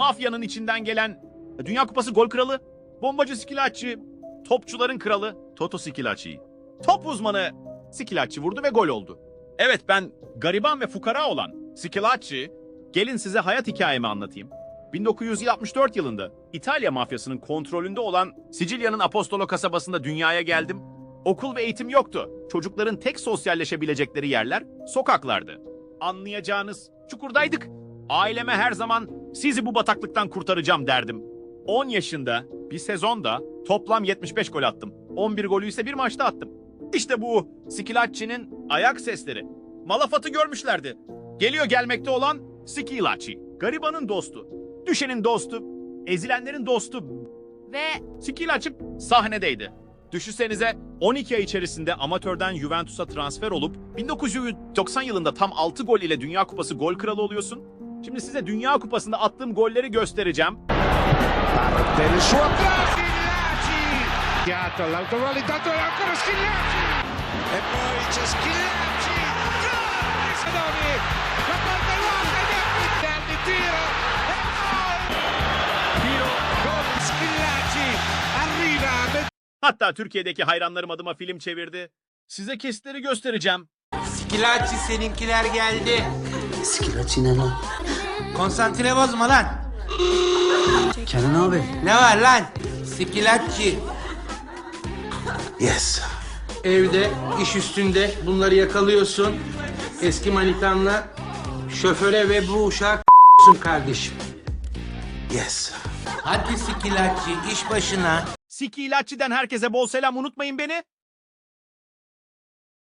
mafyanın içinden gelen Dünya Kupası gol kralı, bombacı Skilacci, topçuların kralı Toto Skilacci. Top uzmanı Skilacci vurdu ve gol oldu. Evet ben gariban ve fukara olan Skilacci, gelin size hayat hikayemi anlatayım. 1964 yılında İtalya mafyasının kontrolünde olan Sicilya'nın Apostolo kasabasında dünyaya geldim. Okul ve eğitim yoktu. Çocukların tek sosyalleşebilecekleri yerler sokaklardı. Anlayacağınız çukurdaydık. Aileme her zaman sizi bu bataklıktan kurtaracağım derdim. 10 yaşında bir sezonda toplam 75 gol attım. 11 golü ise bir maçta attım. İşte bu Skilacci'nin ayak sesleri. Malafat'ı görmüşlerdi. Geliyor gelmekte olan Skilacci. Garibanın dostu, düşenin dostu, ezilenlerin dostu Ve Skilacci sahnedeydi. Düşünsenize 12 ay içerisinde amatörden Juventus'a transfer olup 1990 yılında tam 6 gol ile Dünya Kupası gol kralı oluyorsun. Şimdi size Dünya Kupası'nda attığım golleri göstereceğim. e e Hatta Türkiye'deki hayranlarım adıma film çevirdi. Size kesitleri göstereceğim. Skilacci seninkiler geldi. Skilacci ne lan? Konsantre bozma lan. Kenan abi. Ne var lan? Skilacci. Yes. Evde, iş üstünde bunları yakalıyorsun. Eski manitanla şoföre ve bu uşağı kardeşim. Yes. Hadi Skilacci iş başına. Skilacci'den herkese bol selam unutmayın beni.